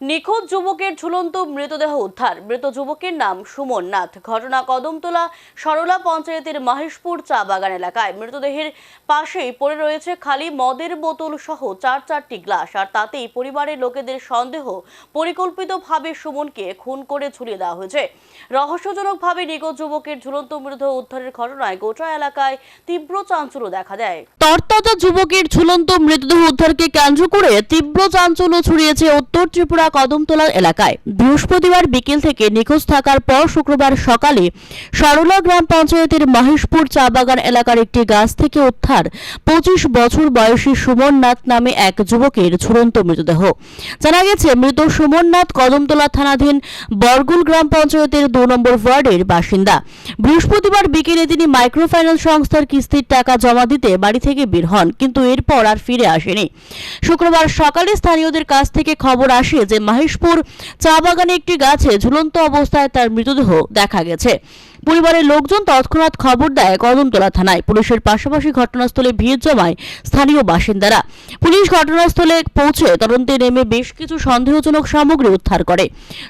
নিখোঁজ যুবকের ঝুলন্ত মৃতদেহ উদ্ধার। মৃত যুবকের নাম সুমন নাথ। ঘটনা কদমতলা সরলা পঞ্চায়েতের মাহেশপুর চা বাগান এলাকায়। মৃতদেহের পাশেই পড়ে রয়েছে খালি মদের বোতল সহ চার চারটি গ্লাস। আর তাতেই পরিবারের লোকেদের সন্দেহ পরিকল্পিতভাবে সুমনকে খুন করে ঝুলিয়ে দেওয়া হয়েছে। রহস্যজনকভাবে নিখোঁজ যুবকের ঝুলন্ত মৃতদেহ উদ্ধারের ঘটনায় গোটা এলাকায় তীব্র চাঞ্চল্য দেখা দেয়। তরতাজা যুবকের ঝুলন্ত মৃতদেহ উদ্ধারকে কেন্দ্র করে তীব্র চাঞ্চল্য ছড়িয়েছে উত্তর ত্রিপুরা কদমতলা এলাকায়। বৃহস্পতিবার বিকেল থেকে নিখোঁজ থাকার পর শুক্রবার সকালে সরলা গ্রাম পঞ্চায়েতের মহেশপুর চা বাগান এলাকার একটি গাছ থেকে উদ্ধার পঁচিশ বছর বয়সী সুমন নাথ নামে এক যুবকের ঝুলন্ত মৃতদেহ। জানা গেছে, মৃত সুমন নাথ কদমতলা থানাধীন বরগুল গ্রাম পঞ্চায়েতের দু নম্বর ওয়ার্ডের বাসিন্দা। বৃহস্পতিবার বিকেলে তিনি মাইক্রো ফাইন্যান্স সংস্থার কিস্তির টাকা জমা দিতে বাড়ি থেকে বের হন, কিন্তু এরপর আর ফিরে আসেনি। শুক্রবার সকালে স্থানীয়দের কাছ থেকে খবর আসে যে মহেশপুর চা বাগানে একটি গাছে ঝুলন্ত অবস্থায় তার মৃতদেহ দেখা গেছে। পরিবারের লোকজন তৎক্ষণাৎ খবর দেয় কদমতলা থানায়। পুলিশের পাশাপাশি ঘটনাস্থলে ভিড় জমায় স্থানীয় বাসিন্দারা। পুলিশ ঘটনাস্থলে পৌঁছে তদন্তে নেমে বেশ কিছু সন্দেহজনক সামগ্রী উদ্ধার করে।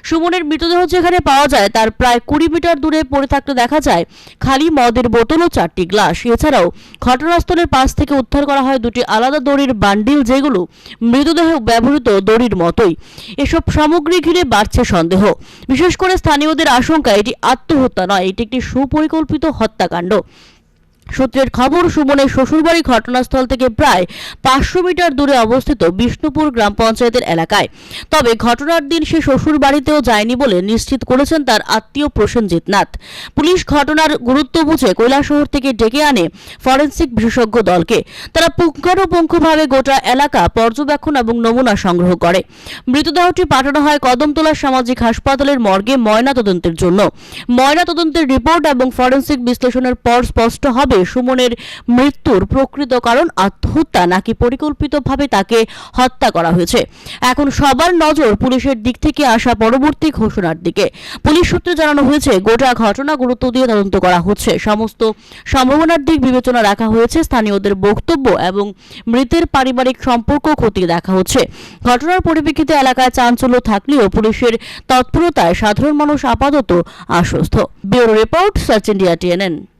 সুমনের মৃতদেহ যেখানে পাওয়া যায়, তার প্রায় কুড়ি মিটার দূরে পড়ে থাকতে দেখা যায়, খালি মদের বোতল ও চারটি গ্লাস। এছাড়াও ঘটনাস্থলের পাশ থেকে উদ্ধার করা হয় দুটি আলাদা দড়ির বান্ডিল যেগুলো মৃতদেহ ব্যবহৃত দড়ির মতোই। এসব সামগ্রী ঘিরে বাড়ছে সন্দেহ। বিশেষ করে স্থানীয়দের আশঙ্কা, এটি আত্মহত্যা নয়, এটি একটি সুপরিকল্পিত হত্যাকাণ্ড। সূত্রের খবর, সুমনের শ্বশুরবাড়ি ঘটনাস্থল থেকে প্রায় পাঁচশো মিটার দূরে অবস্থিত বিষ্ণুপুর গ্রাম পঞ্চায়েতের এলাকায়। তবে ঘটনার দিন সে শ্বশুর বাড়িতেও যায়নি বলে নিশ্চিত করেছেন তার আত্মীয় প্রসেনজিৎ নাথ। পুলিশ ঘটনার গুরুত্ব বুঝে কৈলাসহর থেকে ডেকে আনে ফরেন্সিক বিশেষজ্ঞ দলকে। তারা পুঙ্খানুপুঙ্খভাবে গোটা এলাকা পর্যবেক্ষণ এবং নমুনা সংগ্রহ করে। মৃতদেহটি পাঠানো হয় কদমতলা সামাজিক হাসপাতালের মর্গে ময়না তদন্তের জন্য। ময়না তদন্তের রিপোর্ট এবং ফরেন্সিক বিশ্লেষণের পর স্পষ্ট হবে সুমনের মৃত্যুর প্রকৃত কারণ আত্মহত্যা নাকি পরিকল্পিতভাবে তাকে হত্যা করা হয়েছে? এখন সবার নজর পুলিশের দিক থেকে আসা পরবর্তী ঘোষণার দিকে। পুলিশ সূত্রে জানানো হয়েছে, গোটা ঘটনা গুরুত্ব দিয়ে তদন্ত করা হচ্ছে। সমস্ত সম্ভাবনার দিক বিবেচনা রাখা হয়েছে, স্থানীয়দের বক্তব্য এবং মৃতের পারিবারিক সম্পর্ক খতিয়ে দেখা হচ্ছে। ঘটনার পরিপ্রেক্ষিতে এলাকায় চাঞ্চল্য থাকলেও পুলিশের তৎপরতায় সাধারণ মানুষ আপাতত আশ্বস্ত। Bureau report, search India TNN.